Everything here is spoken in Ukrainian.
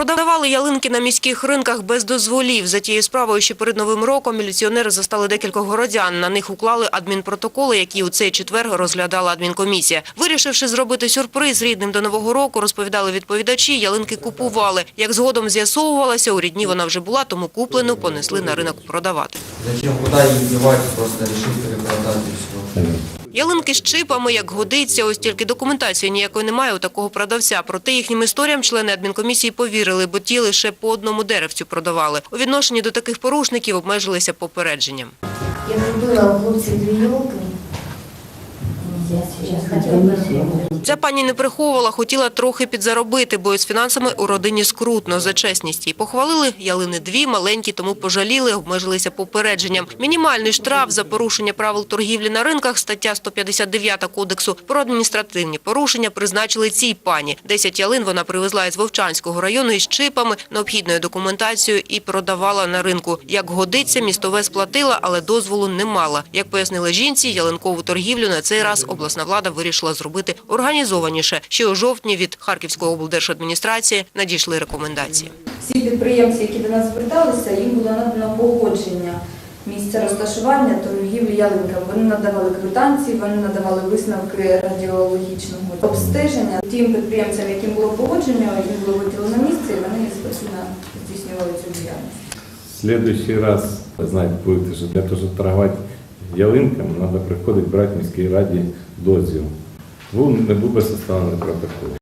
Продавали ялинки на міських ринках без дозволів. За тією справою ще перед Новим роком міліціонери застали декількох городян. На них уклали адмінпротоколи, які у цей четвер розглядала адмінкомісія. Вирішивши зробити сюрприз рідним до Нового року, розповідали відповідачі, ялинки купували. Як згодом з'ясовувалося, у рідні вона вже була, тому куплену понесли на ринок продавати. Зачем, куда их девать, просто решил перепродать все. Ялинки з чипами, як годиться, ось тільки документації ніякої немає у такого продавця. Проте їхнім історіям члени адмінкомісії повірили, бо ті лише по одному деревцю продавали. У відношенні до таких порушників обмежилися попередженням. Я купила у дві елки. Ця пані не приховувала, хотіла трохи підзаробити, бо із фінансами у родині скрутно за чесність. Їй похвалили ялини дві, маленькі, тому пожаліли, обмежилися попередженням. Мінімальний штраф за порушення правил торгівлі на ринках, стаття 159 Кодексу про адміністративні порушення призначили цій пані. Десять ялин вона привезла із Вовчанського району із чипами, необхідною документацією і продавала на ринку. Як годиться, містове сплатила, але дозволу не мала. Як пояснили жінці, ялинкову торгівлю на цей раз обласна влада вирішила зробити організованіше. Ще у жовтні від Харківської облдержадміністрації надійшли рекомендації. Всі підприємці, які до нас зверталися, їм було надано погодження місця розташування торгівлі ялинками. Вони надавали квитанції, вони надавали висновки радіологічного обстеження. Тим підприємцям, яким було погодження, їм було виділено місце, і вони спокійно здійснювали цю діяльність. В следующий раз, знаете, будет, что для того, чтобы торговать ялинками, треба приходить брати міській раді дозвіл. Був не був би составлений протокол.